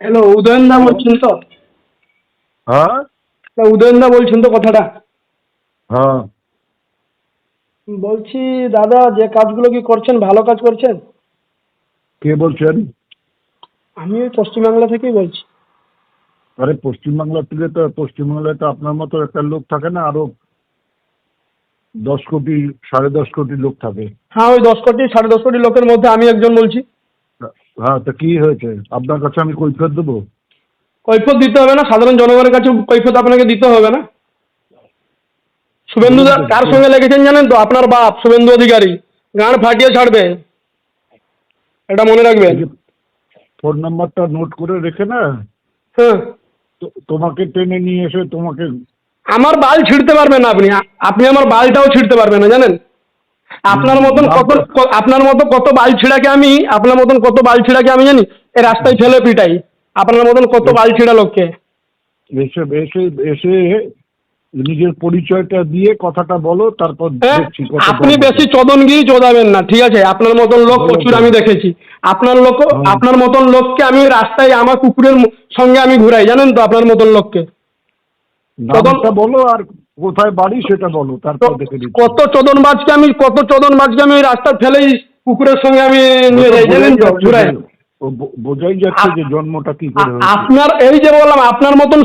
Hello Udayan দা বলছেন তো? হ্যাঁ? তা উদয়নদা বলছেন তো কথাটা? হ্যাঁ। বলছি দাদা যে কাজগুলো কি করছেন ভালো কাজ করছেন? কে বলছেন আমি ওই পশ্চিমবাংলা থেকেই বলছি। আরে পশ্চিমবাংলা থেকে তো পশ্চিমবাংলায় তো আপনার মতো একটা লোক থাকে না আরও দশ কোটি সাড়ে দশ কোটি লোক থাকে। হ্যাঁ ওই দশ কোটি সাড়ে দশ কোটি লোকের মধ্যে আমি একজন বলছি। হ্যাঁ তা কি হয়েছে? আপনার কাছে আমি কৈফিয়ত দেবো? কৈফত দিতে হবে না সাধারণ জনগণের কাছে কৈফত আপনাকে দিতে হবে না। শুভেন্দু দা কার সঙ্গে লেগেছেন জানেন তো? আপনার বাপ শুভেন্দু অধিকারী। গান ফাটিয়ে ছাড়বে। এটা মনে রাখবেন। ফোন নাম্বারটা নোট করে রেখে না? হ্যাঁ। তো- তোমাকে টেনে নিয়ে এসে তোমাকে আমার বাল ছিঁড়তে পারবেন না আপনি। আপনি আমার বালটাও ছিঁড়তে পারবেন না জানেন? আপনার মতন কত আপনার মতো কত বাল ছিঁড়াকে আমি আপনার মতন কত বাল ছিঁড়াকে আমি জানি এই রাস্তায় ফেলে পিটাই। আপনার মতন কত বাল ছিঁড়া লোককে? এসে এসে এসে নিজের পরিচয়টা দিয়ে কথাটা বলো তারপর আপনি বেশি। চদনগিরি চোদাবেন না ঠিক আছে? আপনার মতন লোক প্রচুর আমি দেখেছি। আপনার লোক আপনার মতন লোককে আমি রাস্তায় আমার কুকুরের সঙ্গে আমি ঘুরাই জানেন তো আপনার মতন লোককে? বলো আর কোথায় বাড়ি সেটা বলো তারপর দেখে নিচ্ছি। কত চোদনবাজকে আমি কত চোদন মাছকে আমি ওই রাস্তায় ফেলেই কুকুরের সঙ্গে আমি নিয়ে যাই জানেন তো বোঝাই যাচ্ছে যে- ও বো- বোঝাই যাচ্ছে যে জন্মটা কি করে আপনার এই যে বললাম আপনার মতন